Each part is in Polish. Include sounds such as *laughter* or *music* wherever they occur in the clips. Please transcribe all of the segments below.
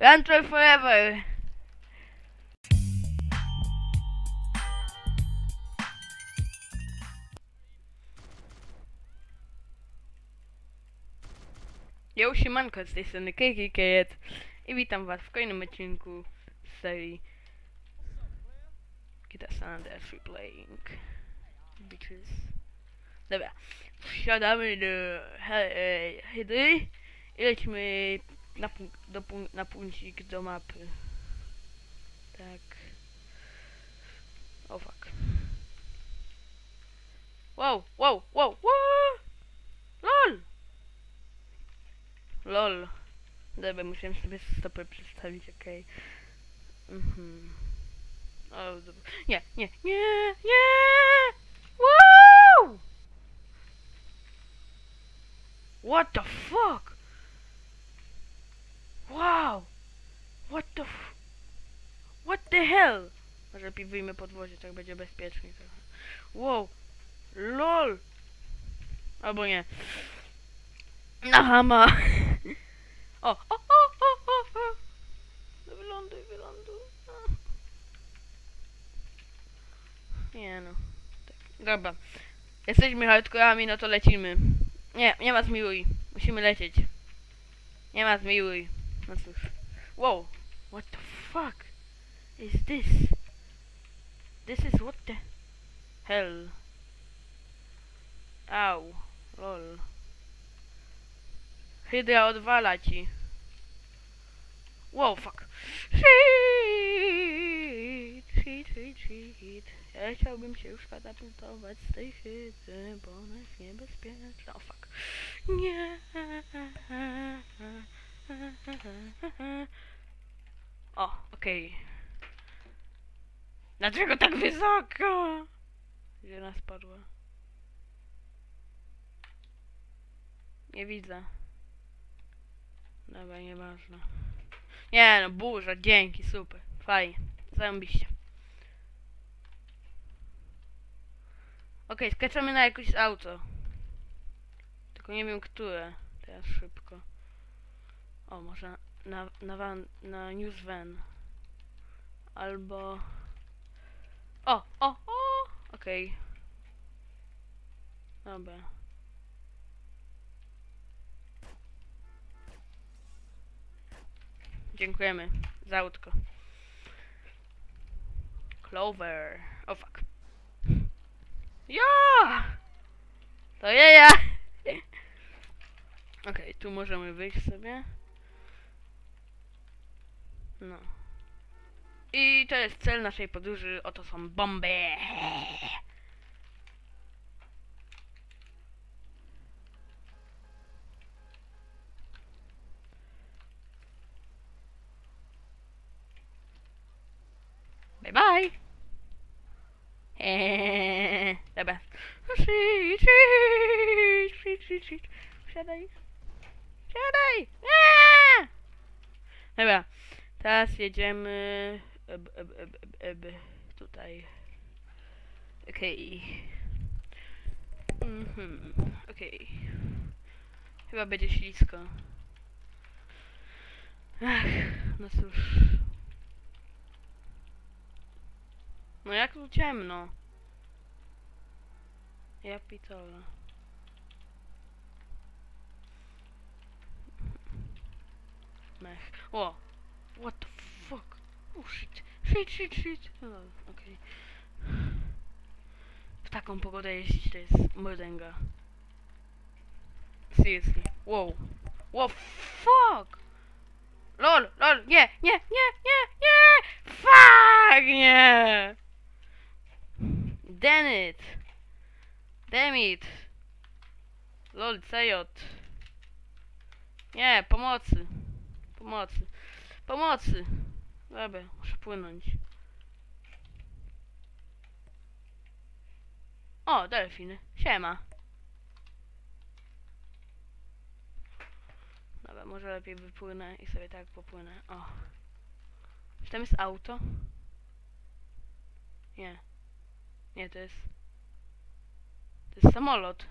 Run Troll Forever! Yo, siemanko, z tej strony KKKet i witam was w kolejnym odcinku serii Guitar San Andreas Replaying? Bitches Dobra, wsiadamy do hydry i lecimy na, punk- do punk- na punkcik do mapy. Tak. O fuck. Wow, wow, wow, wow! LOL! LOL. Dobra, musiałem sobie stopę przedstawić, okej. Mhm. O, dobra. Nie, nie, nie, nie! What the fuck? Wow! What the f... What the hell? Może lepiej wyjmę podwozie, tak będzie bezpieczniej trochę. Wow! LOL! Albo nie. Na hama! *laughs* O, o, o, o, o, o! No wyląduj, wyląduj. A. Nie no. Tak. Dobra. Jesteśmy hardkorami, no to lecimy. Nie, nie ma zmiłuj. Musimy lecieć. Nie ma zmiłuj. No cóż. Wow. What the fuck is this? This is what the hell. Au. Lol. Hydra odwala ci. Wow, fuck. Shit, shit, shit, shit. Ja chciałbym się już katapultować z tej hydry, bo ona jest niebezpieczna. O, fuck. Nie. O, okej. Dlaczego tak wysoko? Gdzie ona spadła? Nie widzę. Dobra, nieważne. Nie no, burza, dzięki, super. Fajnie. Zarobiście. Okej, skaczemy na jakieś auto. Tylko nie wiem, które. Teraz szybko. O, może na, na van, na news van. Albo... O, o, o! Okej. Dobra. Dziękujemy za autko. Clover. O oh, fuck. Ja! To ja, ja! *laughs* Okej, tu możemy wyjść sobie. No. I to jest cel naszej podróży. Oto są bomby. Bye bye. Eee, *laughs* dobra. Wsiadaj. Wsiadaj. Eee! Dobra. Teraz jedziemy eb, eb, eb, eb, eb, tutaj. Okej. Mhm. Okej. Chyba będzie ślisko. Ach, no cóż. No jak tu ciemno. Ja pitole. Mech. O! What the fuck? Oh shit. Shit, shit, shit. Oh, okej. W taką pogodę jeździć to jest mordęga. Seriously. Wow. Wow, fuck! LOL, lol, nie, nie, nie, nie, nie! Fuck, nie! Damn it! Damn it! Lol, CJ. Nie, pomocy. Pomocy. Pomocy. Dobra, muszę płynąć. O, delfiny. Siema. Dobra, może lepiej wypłynę i sobie tak popłynę. O. Czy tam jest auto? Nie. Nie, to jest... To jest samolot.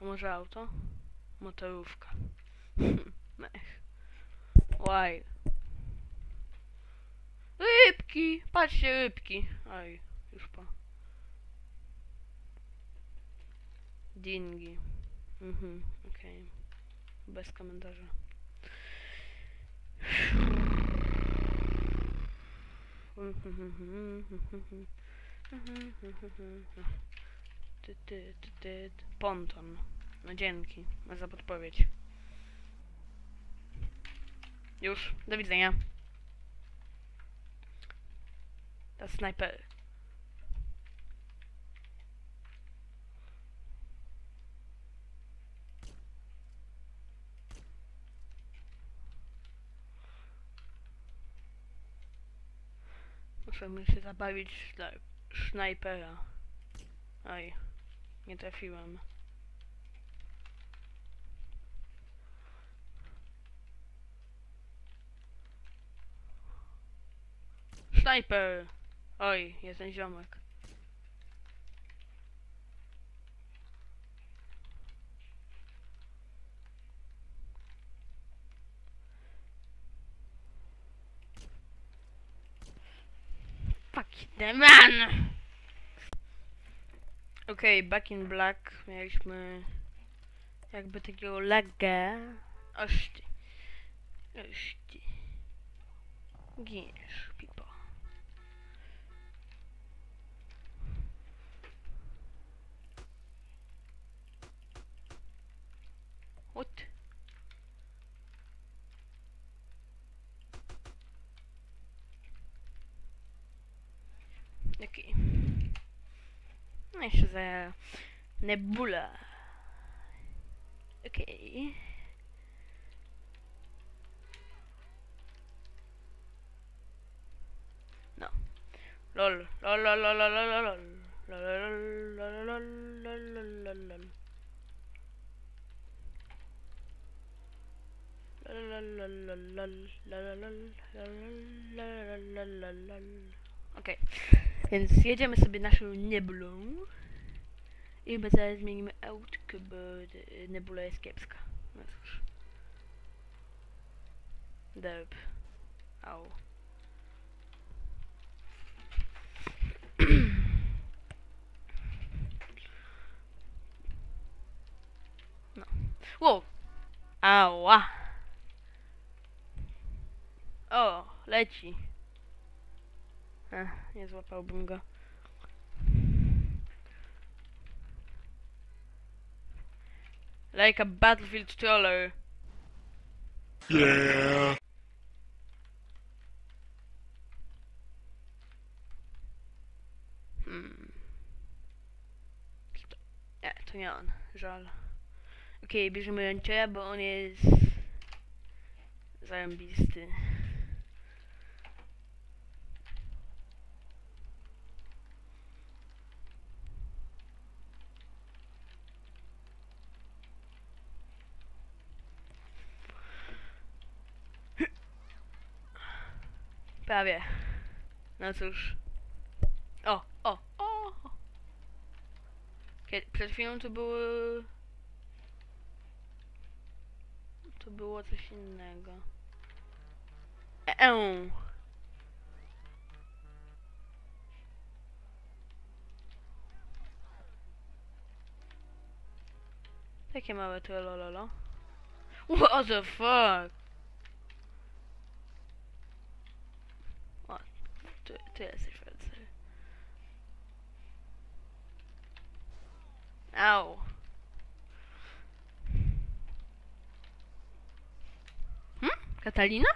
A może auto? Motorówka. *laughs* Mech. Łaj. Rybki! Patrzcie, rybki. Oj, już po. Dingi. Mhm, okej. Bez komentarza. Ty. Ponton. No dzięki za podpowiedź. Już, do widzenia. Ta snajper. Muszę się zabawić dla snajpera. Oj, nie trafiłem. Snajper! Oj, jest ten ziomek. Fuck the man! Okej, back in black. Mieliśmy jakby takiego lagga. Oż ty. Oż ty. Giniesz, pipo. What? Okej. No jeszcze za Nebula. Okej. No. Lol. Lol, lol, lol, lol, lol, lol. Lol, lol, lol, lol, lol, lol, lol, lol. Okej, więc jedziemy sobie naszą nebulą i my zaraz zmienimy autko, bo nebula jest kiepska. No cóż. Derp. Au. No. Wow! Ała! O, leci. Ech, nie złapałbym go. Like a battlefield troller. Yeah. Hmm. Nie, on. Żal. Okej, bierzemy Ranchera, bo on jest... Zarąbisty. Prawie. No cóż. O, o, o! Kiedy, przed chwilą to były... To było coś innego. Eee. Takie małe to lololo. What the fuck? O, tu, tu jesteś Francer. Au. Hm? Katalina?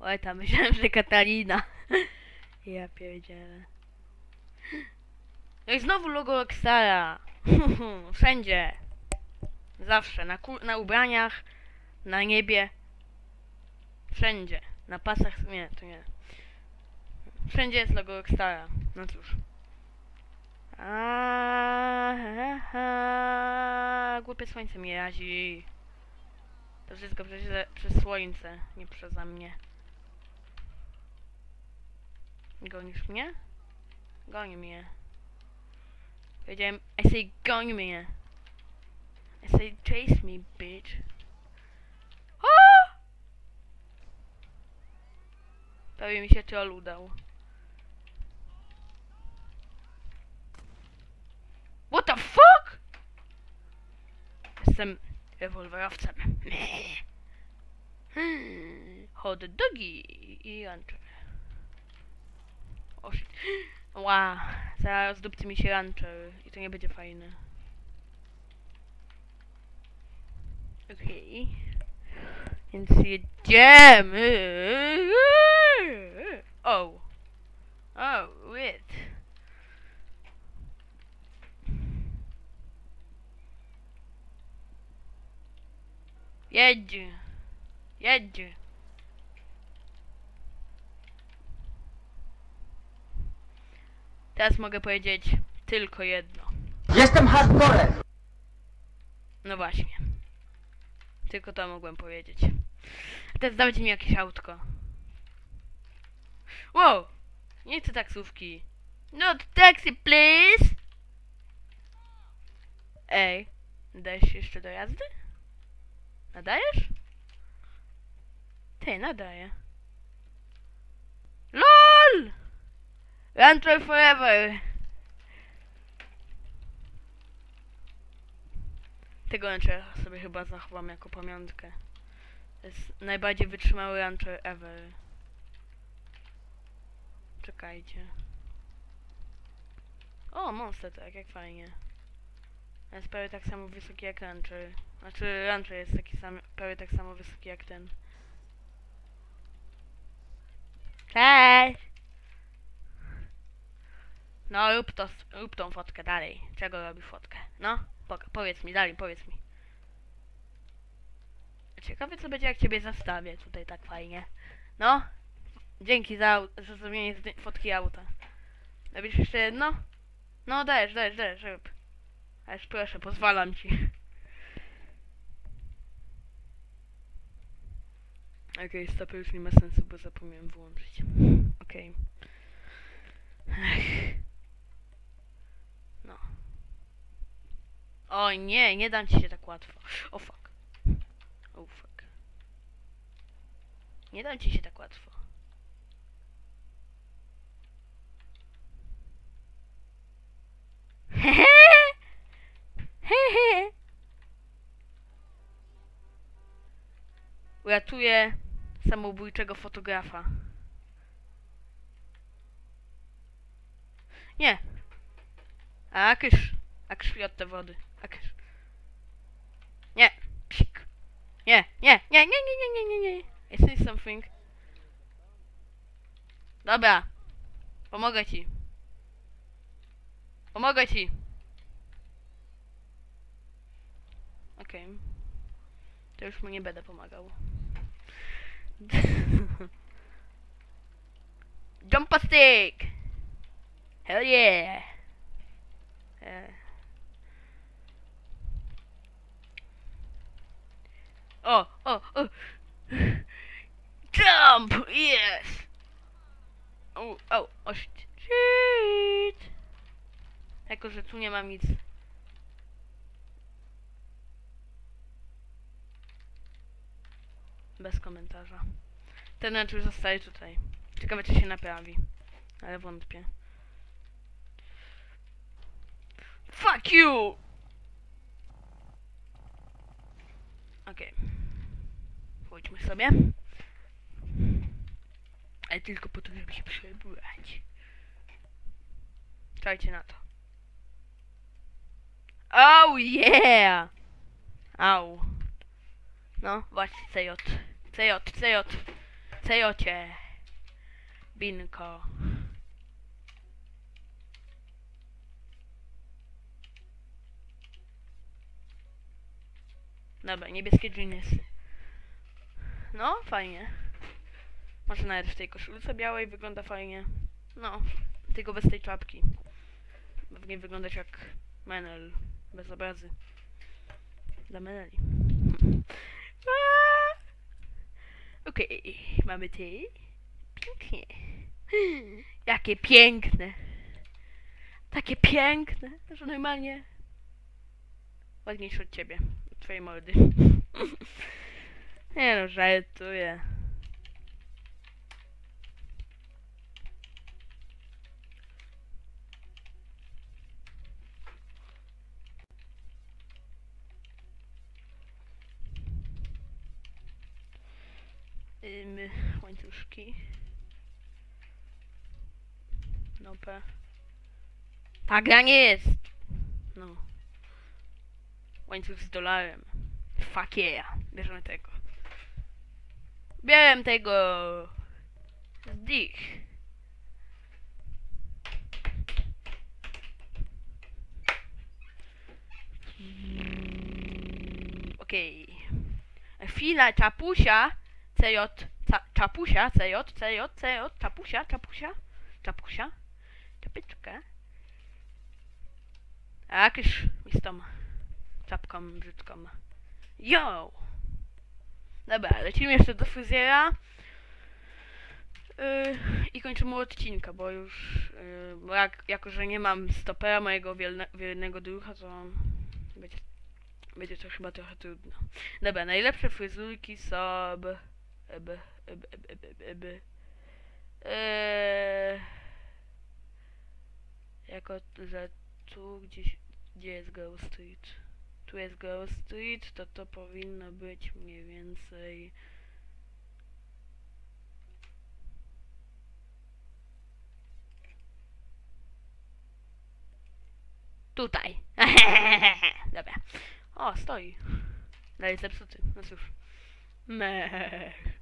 Oj, tam myślałem, że Katalina. *laughs* ja pierdzielę. No i znowu logo Rockstara. *laughs* Wszędzie. Zawsze. Na, na ubraniach, na niebie. Wszędzie. Na pasach. Nie, to nie. Wszędzie jest logo Rockstara. No cóż. Aha, głupie słońce mnie razi. To wszystko przez, przez słońce, nie przeze mnie. Gonisz mnie? Goni mnie. Powiedziałem, I say goni mnie. I say chase me, bitch. Prawie mi się troll udał. What the fuck? Jestem rewolwerowcem. Hmm, *laughs* Hot dogi i rancher. O shit. Ła, zaraz dupcy mi się rancher i to nie będzie fajne. Okej. Więc jedziemy. Oh. Oh, wait. Jedź. Jedź. Teraz mogę powiedzieć tylko jedno. Jestem hardcorem! No właśnie. Tylko to mogłem powiedzieć. Teraz dajcie mi jakieś autko. Wow! Nie chcę taksówki. Not taxi, please! Ej, nadajesz się jeszcze do jazdy? Nadajesz? Ty, nadaję. LOL! Rancher forever! Tego ranchera sobie chyba zachowam jako pamiątkę. To jest najbardziej wytrzymały rancher ever. Czekajcie. O, monster tak, jak fajnie. Jest prawie tak samo wysoki jak rancher. Znaczy rancher jest taki sam, prawie tak samo wysoki jak ten. Cześć! No rób to, rób tą fotkę dalej. Czego robi fotkę? No, pok- powiedz mi, dalej, powiedz mi. Ciekawe co będzie jak ciebie zastawię tutaj tak fajnie. No, dzięki za, au- za zrobienie zdję- fotki auta. Robisz jeszcze jedno? No dajesz, dajesz, dajesz, rób. Ależ proszę, pozwalam ci. Okej, stopy już nie ma sensu, bo zapomniałem wyłączyć. Okej. Ech. No. O nie, nie dam ci się tak łatwo. O fuck. O fuck. Nie dam ci się tak łatwo. Uratuję samobójczego fotografa. Nie. A kysz. A od te wody. A. Nie. Psik. Nie, nie, nie, nie, nie, nie, nie, nie, nie. I see something. Dobra. Pomogę ci. Pomogę ci. Okej. To już mu nie będę pomagał. *laughs* Jumpa stick! Hell yeah! E. O, o, o! Jump! Yes! O, o, o, shit! Jako, że tu nie mam nic. Bez komentarza. Ten mecz już zostaje tutaj. Ciekawe, czy się naprawi. Ale wątpię. Fuck you! Okej. Pójdźmy sobie. Ale tylko po to, żeby się przebrać. Czajcie na to. Oh yeah! Au. No, właśnie CJ. CJ, CJ. CJ. Binko. Dobra, niebieskie jeansy. No, fajnie. Może nawet w tej koszulce białej wygląda fajnie. No, tylko bez tej czapki. Pewnie wyglądać jak Menel. Bez obrazy. Dla. Aaa! *laughs* Okej, mamy ty. Pięknie. *laughs* Jakie piękne. Takie piękne, że normalnie ładniejsze od ciebie, od twojej mordy. *laughs* Nie no, żartuję. Ym, łańcuszki. Nope. Ta gra nie jest! No. Łańcuch z dolarem. Fuck yeah. Bierzemy tego. Bierzemy tego! Zdich. Okej. Chwila, czapusia. CJ. Czapusia, CJ, CJ, CJ, czapusia, czapusia, czapusia. Czapyczkę. A jakieś z tą czapką brzydką. Yo! Dobra, lecimy jeszcze do fryzjera. Yy, I kończymy odcinka, bo już, yy, bo jak, jako że nie mam stopera mojego wielne, wiernego drucha, to będzie, będzie to chyba trochę trudno. Dobra, najlepsze fryzurki są... Eby, eby, eby, eby, eby. Eee, jako, że tu gdzieś, gdzie jest Girl Street? Tu jest Girl Street, to to powinno być mniej więcej... Tutaj. *laughs* Dobra. O, stoi. Dalej zepsuty. No cóż. Mech.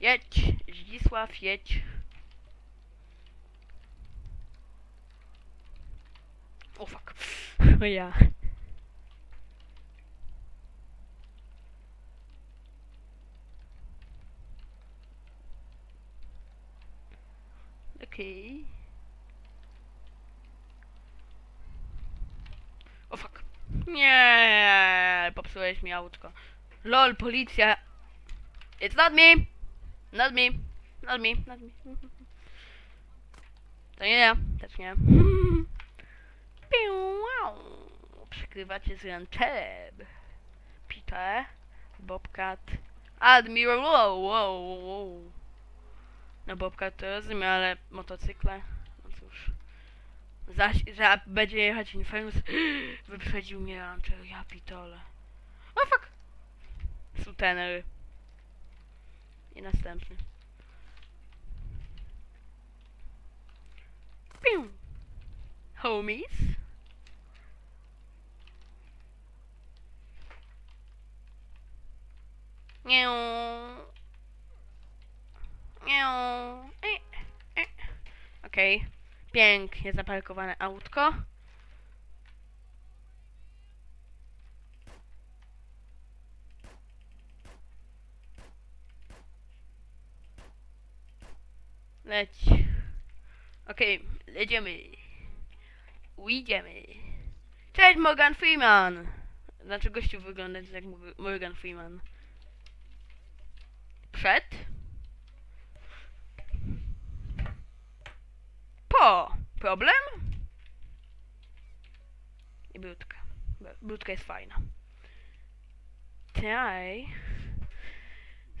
Jedź, Zdzisław, jedź. O fuck. *laughs* O ja. Okej. O fuck. Nie, popsułeś mi autko. Lol, policja. It's not me. Not me. Not me. Not me. To nie ja. Też nie. Wow. Przykrywacie z Ranczeb. Peter. Bobcat. Admiral. Wow, wow, wow. No Bobcat to rozumiem, ale motocykle. No cóż. Zaś, że będzie jechać Infernus. *gasps* Wyprzedził mnie Rancher. Ja pitole. O fuck. Sutenery. I następny. Piu. Homies. Nie. Nie. Okej. Pięknie zaparkowane autko. Leć. Okej, jedziemy. Ujdziemy. Cześć Morgan Freeman! Znaczy gościu wygląda jak Mor- Morgan Freeman. Przed. Po. Problem? I brudka. Br- Brudka jest fajna. Taj.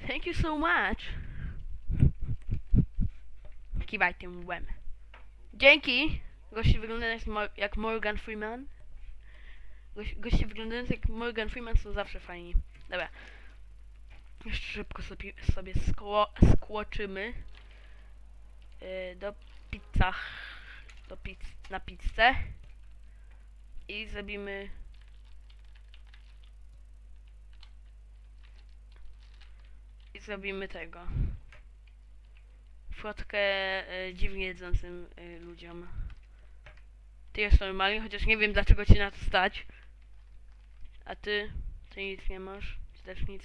Thank you so much. Kiwaj tym łem. Dzięki! Gości wyglądają jak, Mor- jak Morgan Freeman. Gości, wyglądający jak Morgan Freeman są zawsze fajni. Dobra. Jeszcze szybko sobie, sobie skło, skłoczymy yy, do pizzach. Do pizz, na pizzę. I zrobimy i zrobimy tego. Fotkę e, dziwnie jedzącym e, ludziom. Ty jest normalnie, chociaż nie wiem dlaczego ci na to stać. A ty? Ty nic nie masz? Ty też nic?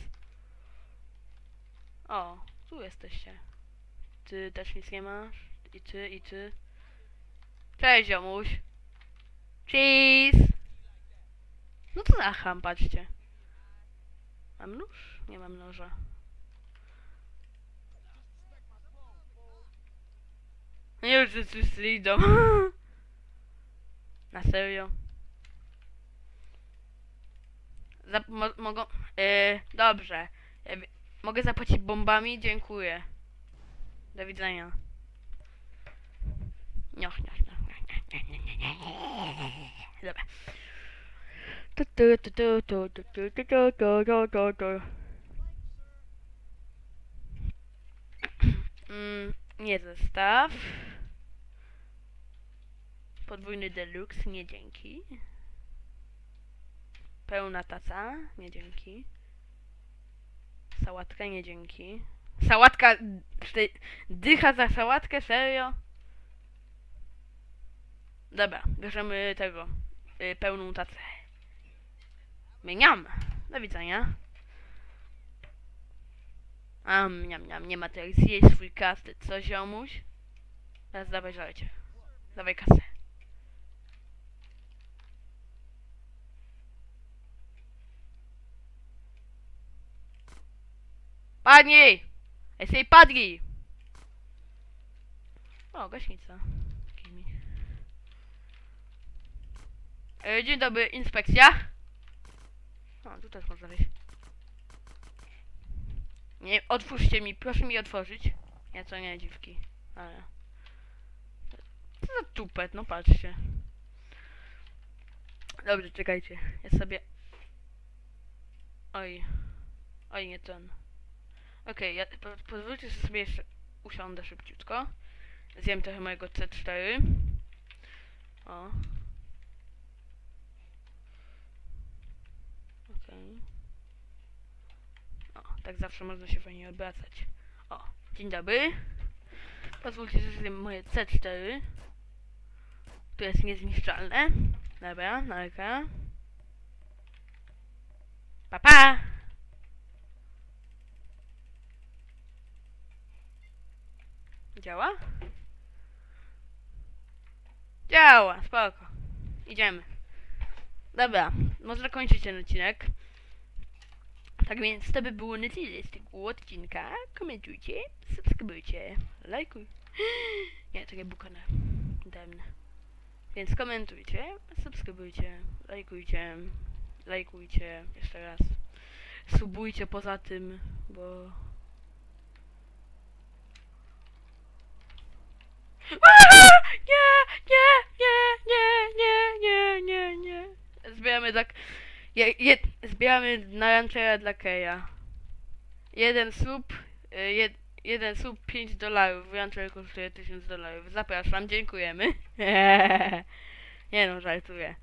O, tu jesteście. Ty też nic nie masz? I ty, i ty? Cześć, ziomuś. Cheese! No to zacham, patrzcie. Mam nóż? Nie mam noża. No Już wszyscy idą. Na serio. Zap mo mogą... Yy, dobrze. Ja mogę zapłacić bombami? Dziękuję. Do widzenia. Nioch, nioch, nioch. Dobra. Tu, tu, tu, tu. Mm, nie zestaw. Podwójny deluxe, nie dzięki. Pełna taca, nie dzięki. Sałatka, nie dzięki. Sałatka, czty- dycha za sałatkę, serio? Dobra, bierzemy tego, y, pełną tacę. Miam, do widzenia. A, miam, miam, nie ma tutaj zjeść swój kastet, co ziomuś? Teraz dawaj żarcie. Dawaj kasę. Padnij! Jesteś padnij! O, gaśnica. E, dzień dobry, inspekcja. O, tu też można wejść. Nie, otwórzcie mi, proszę mi otworzyć. Ja co nie, dziwki. Ale... Co za tupet, no patrzcie. Dobrze, czekajcie. Ja sobie... Oj. Oj, nie ten. Okej, ja po, pozwólcie że sobie jeszcze usiądę szybciutko. Zjem trochę mojego C4. O. Okej. O, tak zawsze można się fajnie obracać. O, dzień dobry. Pozwólcie, że zjem moje C4. Tu jest niezniszczalne. Dobra, narka. Pa, pa! Działa? Działa, spoko. Idziemy. Dobra, można kończyć ten odcinek. Tak więc to by było na tyle z tego odcinka. Komentujcie, subskrybujcie, lajkuj. *gasps* Nie, to nie był. Demne. Więc komentujcie, subskrybujcie, lajkujcie, lajkujcie jeszcze raz. Subujcie poza tym, bo... Nie, nie, nie, nie, nie, nie, nie, nie. Zbieramy tak... Je, je, zbieramy na ranchera dla Keja. Jeden sub, y, jed, jeden sub 5 dolarów, rancher kosztuje 1000 dolarów. Zapraszam, dziękujemy. *laughs* Nie no, żartuję.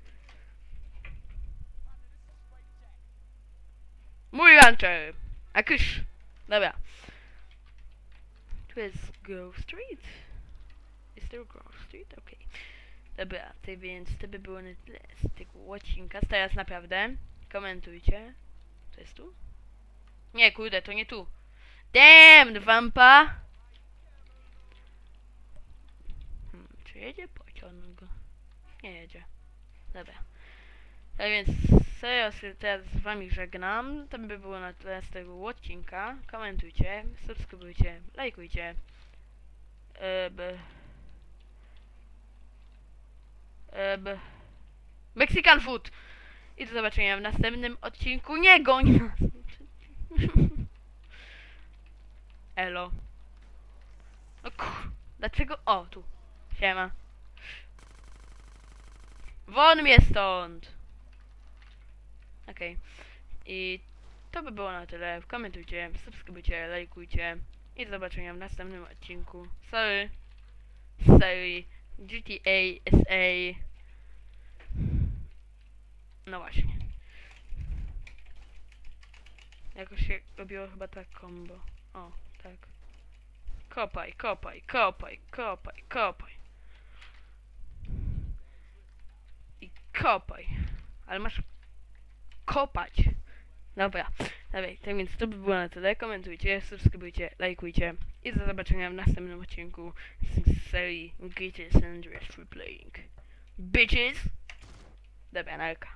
Mój rancher! A kysz! Dobra. Tu jest Grove Street. To Grove Street? Okej. Dobra, to więc to by było na tyle z tego odcinka. Teraz naprawdę komentujcie. To jest tu? Nie, kurde, to nie tu. Damn, wampa! Hmm, czy jedzie pociąg? Nie jedzie. Dobra. Tak więc serio teraz z wami żegnam. To by było na tyle z tego odcinka. Komentujcie, subskrybujcie, lajkujcie. E, b... Mexican food! I do zobaczenia w następnym odcinku. Nie goń! *laughs* Elo. No kur... Dlaczego? O, tu. Siema. Won mnie stąd! Okej. I to by było na tyle. Komentujcie, subskrybujcie, lajkujcie. I do zobaczenia w następnym odcinku. Sorry. Sorry. GTA SA. No właśnie. Jakoś się robiło chyba tak combo. O, tak. Kopaj, kopaj, kopaj, kopaj, kopaj. I kopaj. Ale masz kopać. Dobra. Dobra, tak więc to by było na tyle. Komentujcie, subskrybujcie, lajkujcie. I do zobaczenia w następnym odcinku z serii Greatest and Replaying. Bitches! Dobra, narka.